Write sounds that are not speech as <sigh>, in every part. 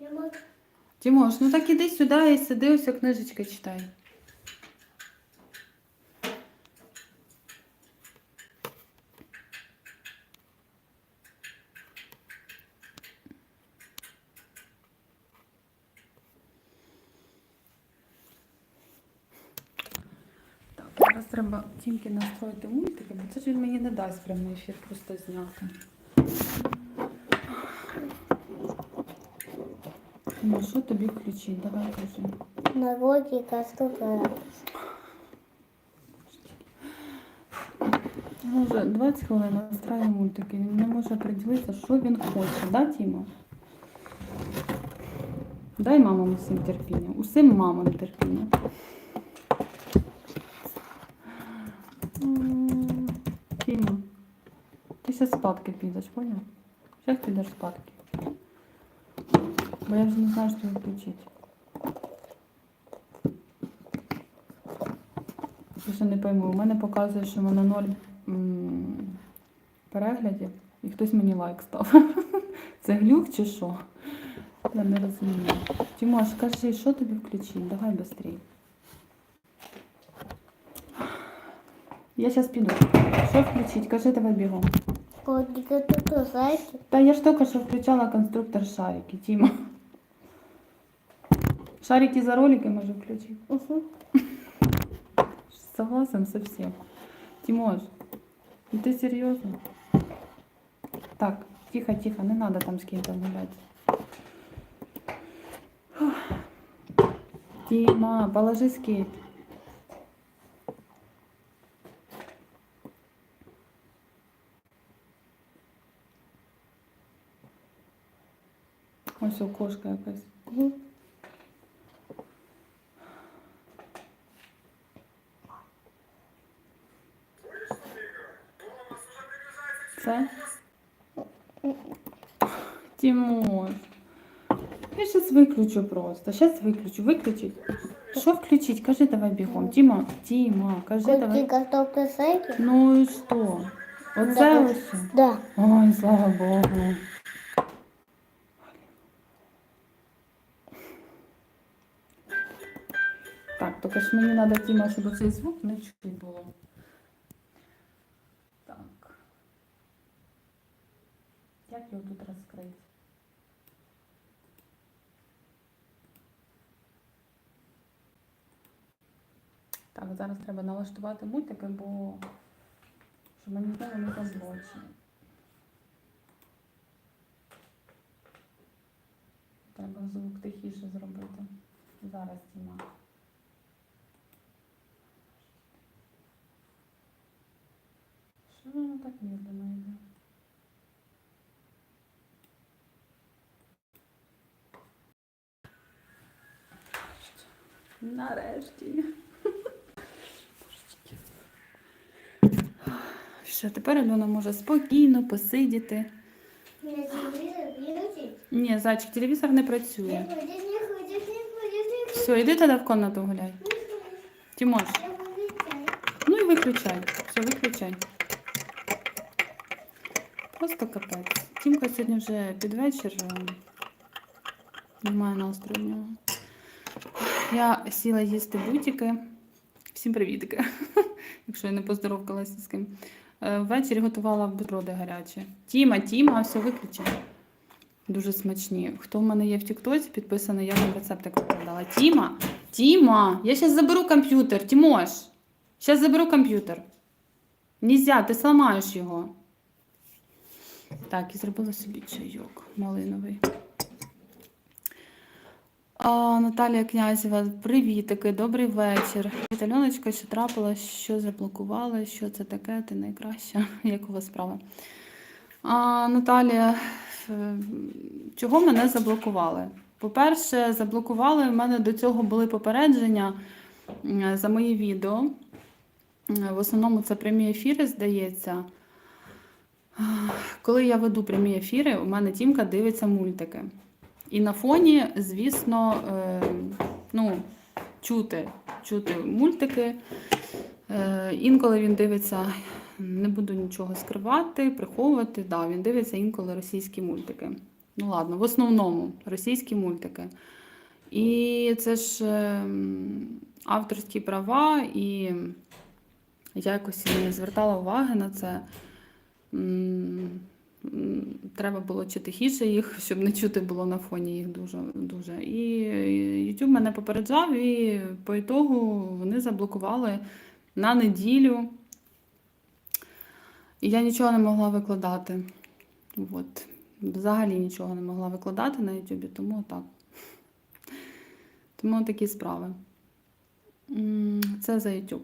Я можу. Тимош, ну так іди сюди і сиди, ось книжечка читай. Зараз треба тільки настроїти мультики, бо це ж він мені не дасть прямий ефір просто зняти. Ну, що тобі включити? Давай кажи. На воді кастука. Ну, вже 20 хвилин настраює мультики. Він не може приділитися, що він хоче, да, Тіма? Дай мамам усім терпіння. Усім мамам терпіння. М, Тіма, ти зараз спадки підеш, поняв? Зараз підеш спадки. Бо я вже не знаю, що включити. Ще не пойму. У мене показує, що в мене ноль переглядів, і хтось мені лайк став. <laughs> Це глюк чи що? Я не розумію. Тимош, кажи, що тобі включити? Давай швидше. Я зараз піду. Що включити? Кажи, давай бігом. Та я ж тільки що включала конструктор шарики, Тіма. Шарики за ролики можу включити. Угу. Согласен со всем. Тимош, ну ты серьезно? Так, тихо, тихо, не надо там с кем-то гулять. Тима, положи скейт. Ось кошка якась. Тимош. Я зараз виключу просто. Зараз виключу. Виключить. Що включить? Кажи давай бігом. Тіма, Тіма, кажи давай. кастука, знаєте? Ну і що? Оце Да. ось. Да. Ой, слава Богу. Так, тільки ж мені треба Тіма, щоб цей звук не чути було. Так. Як його тут розкрити? Так, зараз треба налаштувати мультики, бо щоб мені знову не заблочили. Треба звук тихіше зробити. Зараз Тіма. Що воно так медленно йде? Нарешті. Все, тепер Альона може спокійно посидіти. Ні, зайчик, телевізор не працює. Все, йди тоді в комнату гуляй. Тимош, ну і виключай. Все, виключай. Просто капець. Тімка сьогодні вже під вечір. Немає настрою в нього. Я сіла їсти бутики. Всім привітки, <laughs> якщо я не поздоровкалася з ким. Е, Ввечері готувала бутерброди гарячі. Тіма, Тіма, все виключай. Дуже смачні. Хто в мене є в Тіктоці, підписаний, я вам рецептик викладала. Тіма, Тіма, я зараз заберу комп'ютер. Тімош, зараз заберу комп'ютер. Нельзя, ти зламаєш його. Так, і зробила собі чайок малиновий. А, Наталія Князєва, привітики, добрий вечір. Альоночка, що трапилось, що заблокували, що це таке, ти найкраща. <laughs> Як у вас справа? А, Наталія, чого мене заблокували? По-перше, заблокували, в мене до цього були попередження за мої відео. В основному це прямі ефіри, здається. Коли я веду прямі ефіри, у мене Тімка дивиться мультики. І на фоні, звісно, е, ну, чути, чути мультики. Е, інколи він дивиться, не буду нічого скривати, приховувати. Да, він дивиться інколи російські мультики. Ну ладно, в основному російські мультики. І це ж ем, авторські права, і я якось не звертала уваги на це. Треба було чи тихіше їх, <laughs> щоб не чути було на фоні їх дуже. дуже. І YouTube мене попереджав, і по ітогу вони заблокували на неділю. І я нічого не могла викладати. От. Взагалі нічого не могла викладати на YouTube, тому так. <laughs> Тому такі справи. Це за YouTube.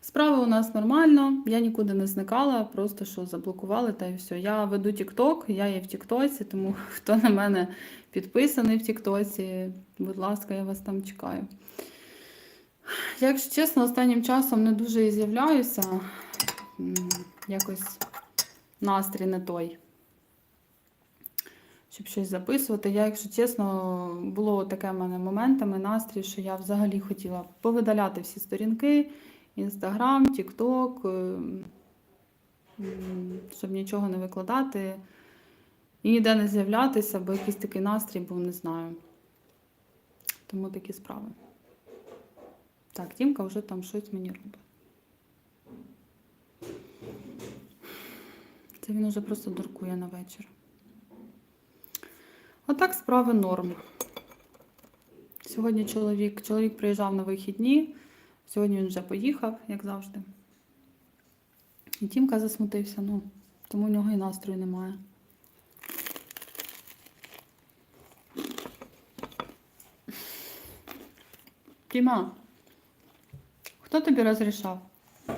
Справи у нас нормально, я нікуди не зникала, просто що заблокували та і все. Я веду TikTok, я є в Тіктоці, тому <laughs> хто на мене підписаний в Тіктоці, будь ласка, я вас там чекаю. Якщо чесно, останнім часом не дуже і з'являюся. Якось настрій не той. Щоб щось записувати. Я, якщо чесно, було таке в мене моментами настрій, що я взагалі хотіла повидаляти всі сторінки, Інстаграм, Тікток, ем, щоб нічого не викладати і ніде не з'являтися, бо якийсь такий настрій був, не знаю. Тому такі справи. Так, Тімка вже там щось мені робить. Це він уже просто дуркує на вечір. Отак справи норм. Сьогодні чоловік, чоловік приїжджав на вихідні. Сьогодні він вже поїхав, як завжди. І Тімка засмутився, ну, тому в нього і настрою немає. Тіма, хто тобі розрішав? А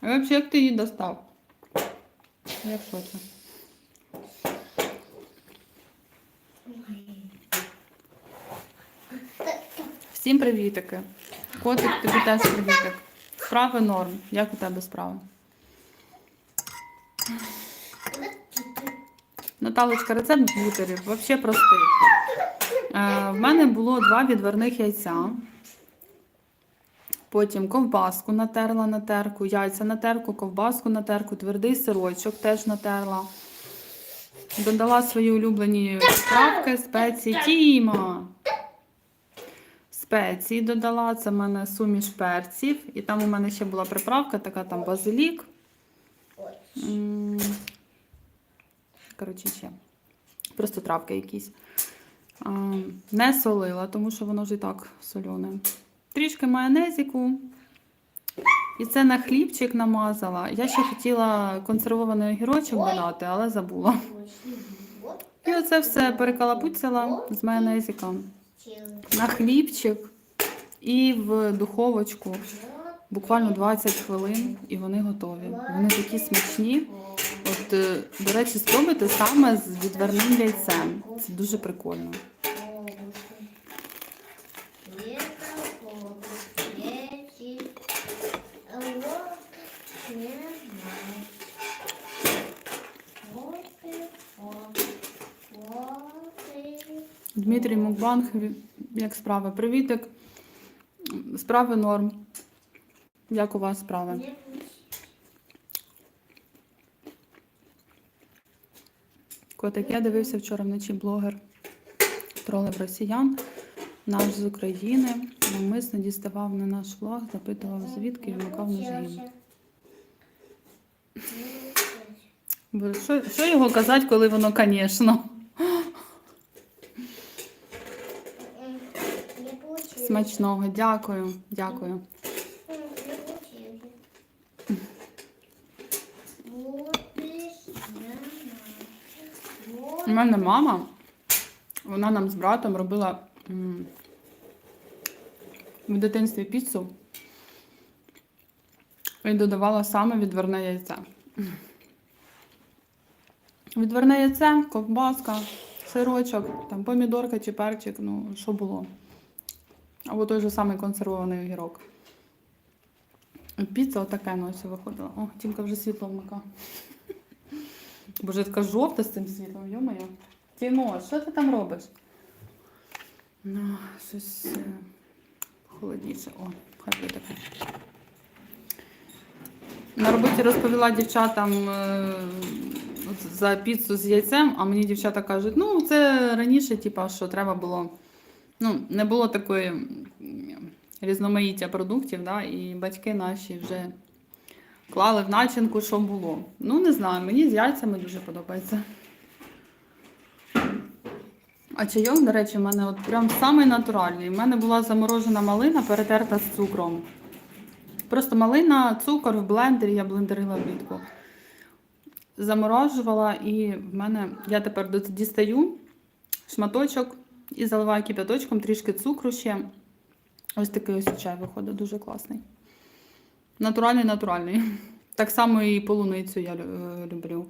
взагалі, як ти її достав? Я в. Всім привітики. Котик, тобі теж привітик. Справи норм. Як у тебе справи? Наталочка, рецепт бутерів. Взагалі простий. Е, в мене було два відварних яйця. Потім ковбаску натерла на терку, яйця на терку, ковбаску на терку, твердий сирочок теж натерла. Додала свої улюблені травки, спеції. Тіма! Спеції додала. Це в мене суміш перців. І там у мене ще була приправка, така там базилік. Коротше, ще. Просто травки якісь. Не солила, тому що воно ж і так солене. Трішки майонезику. І це на хлібчик намазала. Я ще хотіла консервований огірочок додати, але забула. І оце все перекалапуцяла з майонезиком на хлібчик і в духовочку. Буквально 20 хвилин, і вони готові. Вони такі смачні. От, е, до речі, спробуйте саме з відварним яйцем. Це дуже прикольно. Дмитрій Мукбанг, як справи? Привітик. Справи норм. Як у вас справи? Котик, я дивився вчора вночі блогер тролив росіян, наш з України. Навмисно діставав на наш флаг, запитував звідки і вмикав ножі. Бо Що, що його казати, коли воно, звісно. Смачного, дякую, дякую. У мене мама, вона нам з братом робила в дитинстві піцу і додавала саме відварне яйце. Відварне яйце, ковбаска, сирочок, там помідорка чи перчик, ну що було. Або той же самий консервований огірок. Піца отака ось виходила. О, Тімка вже світло вмика. Боже, така жовта з цим світлом, йо-моє. Тімо, що ти там робиш? Ну, щось е, холодніше. О, хай буде таке. На роботі розповіла дівчатам, е, за піцу з яйцем, а мені дівчата кажуть, ну це раніше, типа, що треба було. Ну, не було такої різноманіття продуктів, да, і батьки наші вже клали в начинку, що було. Ну, не знаю, мені з яйцями дуже подобається. А чайок, до речі, в мене от прям самий натуральний. У мене була заморожена малина, перетерта з цукром. Просто малина, цукор в блендері, я блендерила влітку. Заморожувала і в мене я тепер дістаю шматочок і заливаю кип'яточком, трішки цукру ще. Ось такий ось чай виходить, дуже класний. Натуральний, натуральний. <laughs> Так само і полуницю я е, люблю.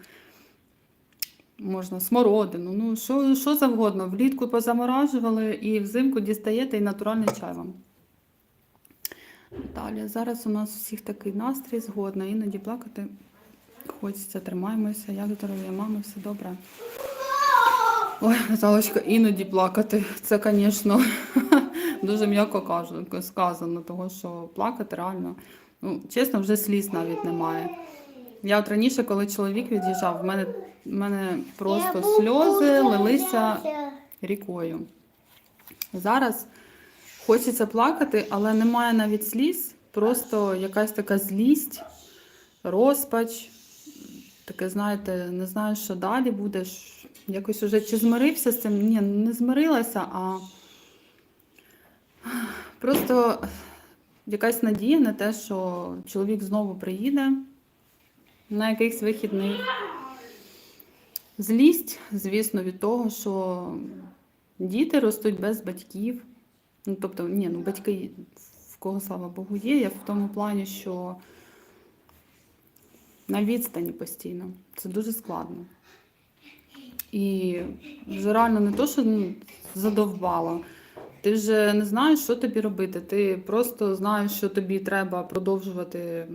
Можна смородину, ну що, що завгодно. Влітку позаморажували і взимку дістаєте і натуральний чай вам. Далі, зараз у нас всіх такий настрій, згодна, іноді плакати хочеться, тримаємося, як здоров'я мами, все добре. Ой, Наталочка, іноді плакати. Це, звісно, <laughs> дуже м'яко сказано, того, що плакати реально. Ну, чесно, вже сліз навіть немає. Я от раніше, коли чоловік від'їжджав, в мене, в мене просто сльози лилися рікою. Зараз хочеться плакати, але немає навіть сліз, просто якась така злість, розпач. Таке, знаєте, не знаю, що далі будеш. Якось уже чи змирився з цим? Ні, не змирилася, а просто якась надія на те, що чоловік знову приїде на якихось вихідних. Злість, звісно, від того, що діти ростуть без батьків. Ну, тобто, ні, ну батьки в кого, слава Богу, є. Я в тому плані, що на відстані постійно. Це дуже складно. І вже реально не то, що задовбало. Ти вже не знаєш, що тобі робити. Ти просто знаєш, що тобі треба продовжувати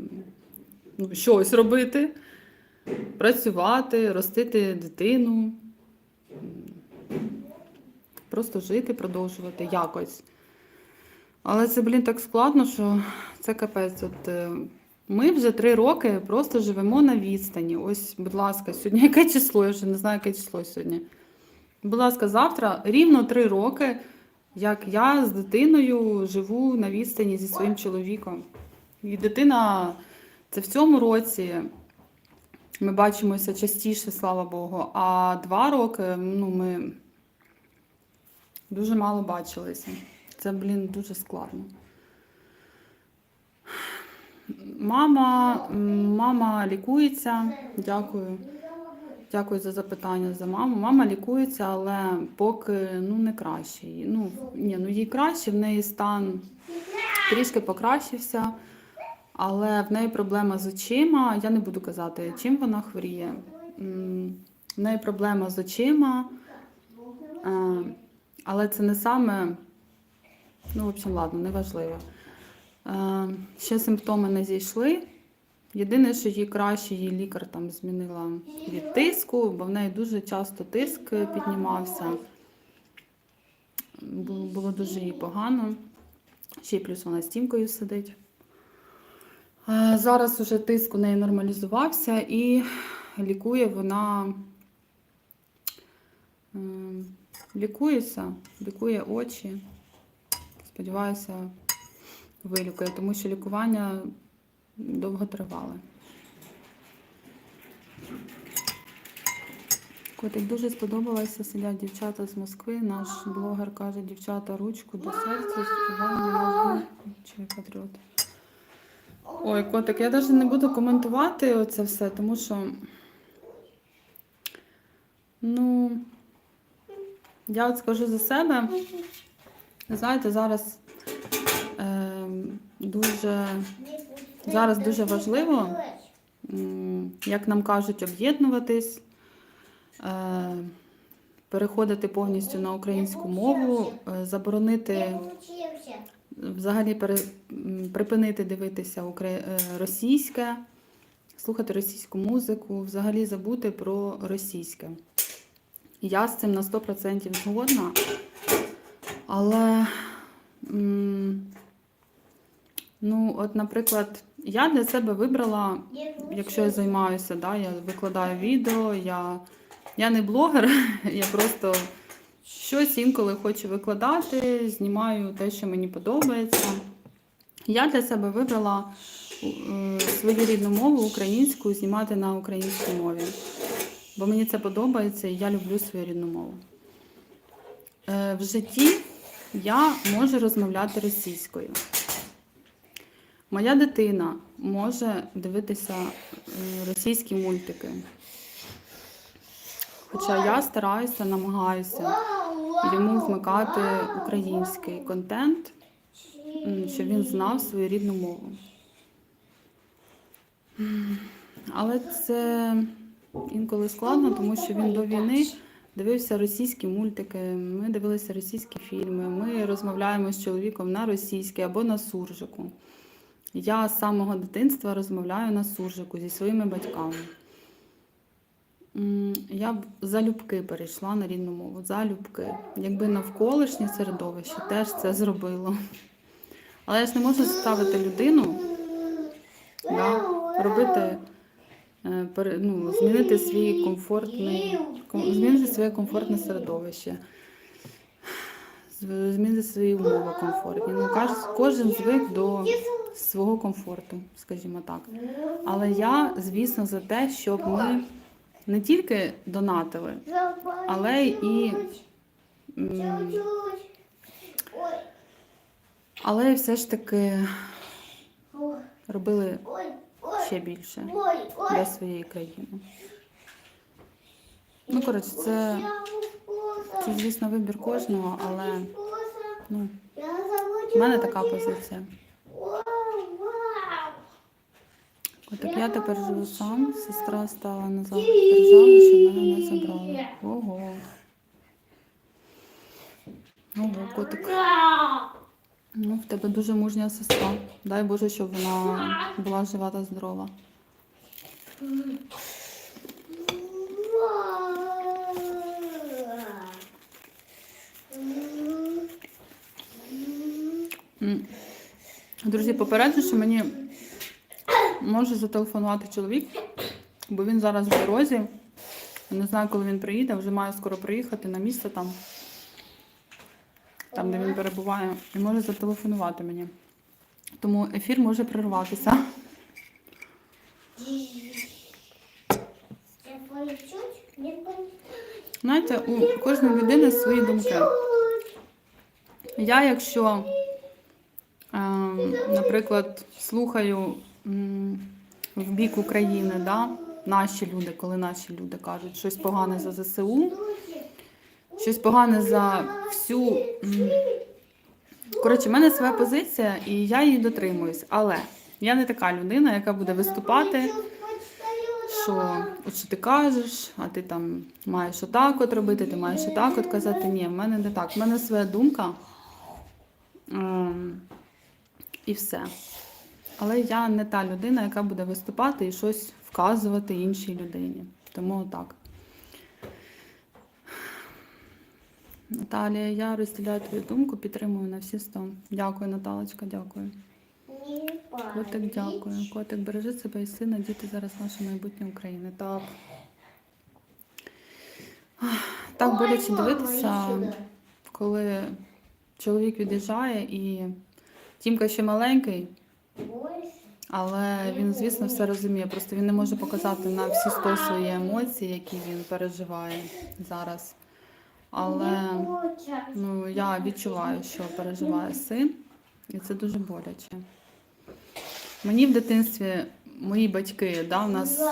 ну, щось робити, працювати, ростити дитину, просто жити, продовжувати якось. Але це, блін, так складно, що це капець. От, е, ми вже три роки просто живемо на відстані. Ось, будь ласка, сьогодні <laughs> яке число? Я вже не знаю, яке число сьогодні. Будь ласка, завтра рівно три роки, як я з дитиною живу на відстані зі своїм чоловіком. І дитина це в цьому році. Ми бачимося частіше, слава Богу. А два роки ну, ми дуже мало бачилися. Це, блін, дуже складно. Мама, мама лікується. Дякую. Дякую за запитання за маму. Мама лікується, але поки ну, не краще. Ну, ні, ну їй краще, в неї стан трішки покращився, але в неї проблема з очима. Я не буду казати, чим вона хворіє. В неї проблема з очима, е, але це не саме, ну, в общем, ладно, неважливо. Е, Ще симптоми не зійшли. Єдине, що їй краще, її лікар там змінила від тиску, бо в неї дуже часто тиск піднімався. Було, дуже їй погано. Ще й плюс вона стімкою сидить. Е, Зараз уже тиск у неї нормалізувався і лікує вона. ем, Лікується, лікує очі. Сподіваюся, вилікує, тому що лікування довго тривале. Котик дуже сподобалося. Сидять дівчата з Москви. Наш блогер каже, дівчата, ручку до серця, співаємо чи патріот. Ой, котик, я навіть не буду коментувати оце все, тому що. Ну, я от скажу за себе. Знаєте, зараз дуже, зараз дуже важливо, як нам кажуть, об'єднуватись, е, переходити повністю на українську мову, е, заборонити взагалі припинити дивитися е, російське, слухати російську музику, взагалі забути про російське. Я з цим на 100% згодна. Але, ну, от, наприклад, Я для себе вибрала якщо я займаюся, да, я викладаю відео, я, я не блогер, <laughs> я просто щось інколи хочу викладати, знімаю те, що мені подобається. Я для себе вибрала е, свою рідну мову українську знімати на українській мові. Бо мені це подобається і я люблю свою рідну мову. Е, В житті я можу розмовляти російською. Моя дитина може дивитися е, російські мультики. Хоча я стараюся, намагаюся йому вмикати український контент, щоб він знав свою рідну мову. Але це інколи складно, тому що він до війни дивився російські мультики, ми дивилися російські фільми, ми розмовляємо з чоловіком на російській або на суржику. Я з самого дитинства розмовляю на суржику зі своїми батьками. Я б залюбки перейшла на рідну мову. Залюбки. Якби навколишнє середовище теж це зробило. Але я ж не можу заставити людину да, робити, е, ну, змінити свій комфортний, змінити своє комфортне середовище, змінити свої умови комфортні. Ну, кожен звик до свого комфорту, скажімо так. Але я, звісно, за те, щоб ми не тільки донатили, але і, але все ж таки робили ще більше для своєї країни. Ну, коротше, це, це звісно, вибір кожного, але ну, в мене така позиція. Отак я тепер живу сам, сестра стала на захист держави, що мене не забрали. Ого. Ого, котик. Ну, в тебе дуже мужня сестра. Дай Боже, щоб вона була жива та здорова. Друзі, попереджу, що мені може зателефонувати чоловік, бо він зараз в дорозі. Не знаю, коли він приїде, вже має скоро приїхати на місце там, там, де він перебуває, і може зателефонувати мені. Тому ефір може прерватися. Знаєте, у кожної людини свої думки. Я, якщо, е, наприклад, слухаю в бік України, да, наші люди, коли наші люди кажуть щось погане за ЗСУ, щось погане за всю. Коротше, в мене своя позиція, і я її дотримуюсь. Але я не така людина, яка буде виступати, що от що ти кажеш, а ти там маєш отак от робити, ти маєш отак от казати. Ні, в мене не так. В мене своя думка. Ем, і все. Але я не та людина, яка буде виступати і щось вказувати іншій людині. Тому так. Наталія, я розділяю твою думку, підтримую на всі сто. Дякую, Наталочка, дякую. Котик, дякую. Котик, бережи себе і сина, діти зараз наше майбутнє України. Так. Так боляче дивитися, коли чоловік від'їжджає і Тімка ще маленький, але він, звісно, все розуміє. Просто він не може показати на всі сто свої емоції, які він переживає зараз. Але ну, я відчуваю, що переживає син, і це дуже боляче. Мені в дитинстві мої батьки, да, в нас. е,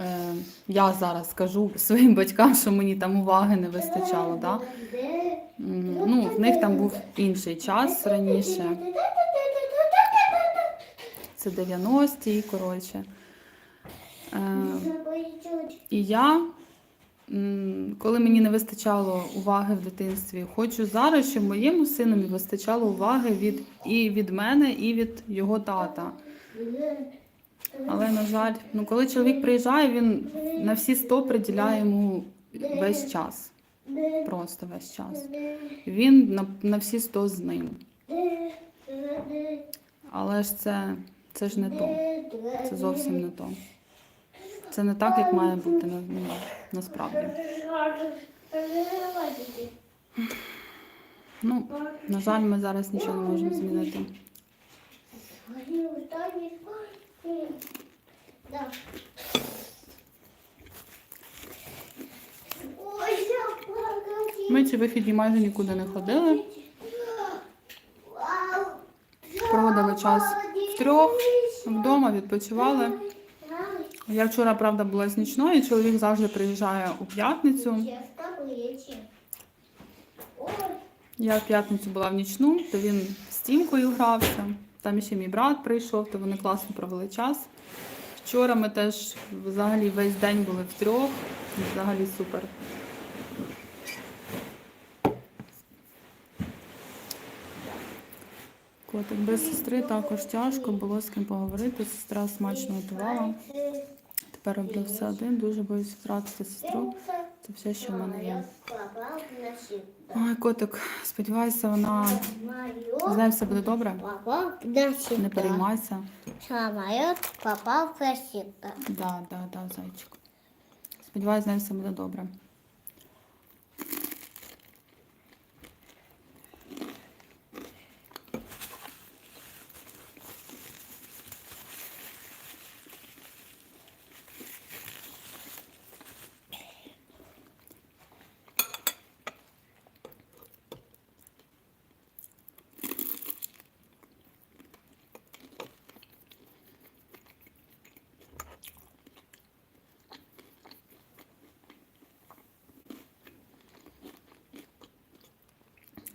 Е, я зараз скажу своїм батькам, що мені там уваги не вистачало. Да? Ну, в них там був інший час раніше. Це 90-ті, коротше. Е, і я, коли мені не вистачало уваги в дитинстві, хочу зараз, щоб моєму синові вистачало уваги від, і від мене, і від його тата. Але, на жаль, ну, коли чоловік приїжджає, він на всі 100 приділяє йому весь час. Просто весь час. Він на, на всі 100 з ним. Але ж це, це ж не то. Це зовсім не то. Це не так, як має бути на- насправді. Ну, на жаль, ми зараз нічого не можемо змінити. Ми ці вихідні майже нікуди не ходили. Проводили час втрьох вдома, відпочивали. Я вчора, правда, була з нічної, чоловік завжди приїжджає у п'ятницю. Я в п'ятницю була в нічну, то він з тімкою грався. Там ще мій брат прийшов, то вони класно провели час. Вчора ми теж взагалі весь день були втрьох. Взагалі супер. Котик без сестри також тяжко, було з ким поговорити. Сестра смачно готувала. Тепер роблю все один, дуже боюсь втратити сестру. Це все, що в мене є. Ой, котик, сподіваюся, вона з нею все буде добре. Не переймайся. Самолет попал в красивка. Да, да, да, зайчик. Сподіваюся, з нею все буде добре.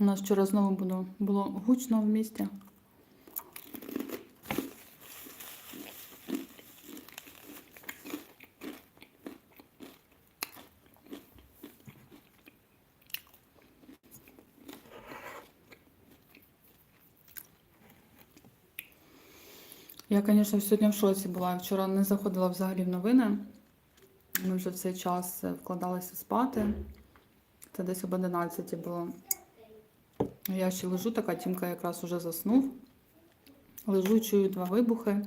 У нас вчора знову було, було гучно в місті. Я, звісно, сьогодні в шоці була. Вчора не заходила взагалі в новини. Ми вже в цей час е, вкладалися спати. Це десь об 11 було. Я ще лежу, така тімка якраз уже заснув. Лежу, чую два вибухи.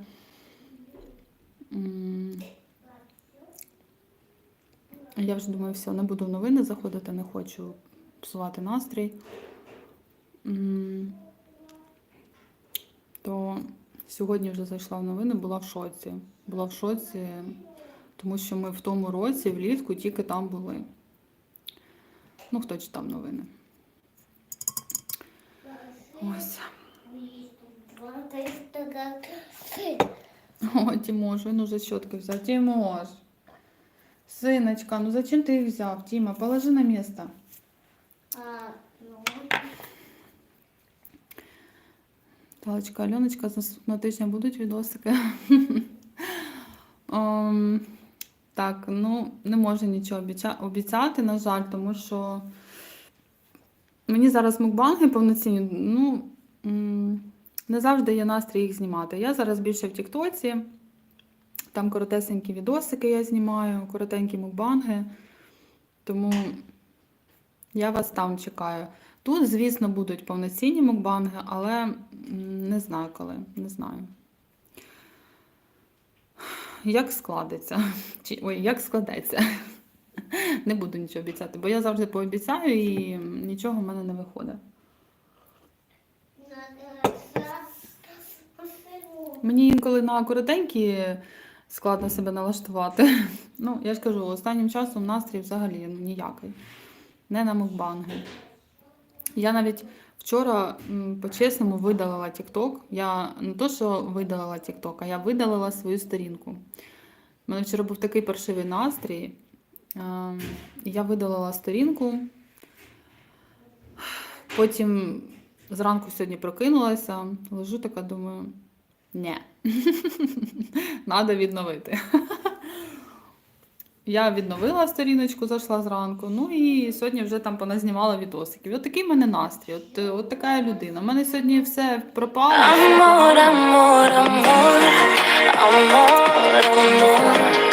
Я вже думаю, все, не буду в новини заходити, не хочу псувати настрій. То сьогодні вже зайшла в новини, була в шоці. Була в шоці, тому що ми в тому році влітку тільки там були. Ну, хто читав новини. Ось. О, Тимош, він уже щотки взяв. Тимош. Сыночка, ну зачем ты их взял? Тима, положи на. Ну, Талочка, Альоночка, з наступного будуть відосики. <laughs> Ем, так, ну не можу нічого обіцяти, на жаль, тому що мені зараз мукбанги повноцінні, ну не завжди є настрій їх знімати. Я зараз більше в Тіктоці, там коротесенькі відосики я знімаю, коротенькі мукбанги. Тому я вас там чекаю. Тут, звісно, будуть повноцінні мукбанги, але не знаю коли, не знаю. Як складеться? Чи, ой, як складеться? <laughs> Не буду нічого обіцяти, бо я завжди пообіцяю і нічого в мене не виходить. Мені інколи на коротенькі складно себе налаштувати. <laughs> Ну, я ж кажу, останнім часом настрій взагалі ніякий. Не на мукбанги. Я навіть вчора по-чесному видалила TikTok. Я не то, що видалила TikTok, а я видалила свою сторінку. У мене вчора був такий паршивий настрій. Ем, Я видалила сторінку. Потім зранку сьогодні прокинулася, лежу така, думаю, ні, треба <laughs> відновити. Я відновила сторіночку, зайшла зранку. Ну і сьогодні вже там поназнімала відосиків. От такий в мене настрій, от, е, от така людина. У мене сьогодні все пропало. Amor, amor, amor, amor, amor,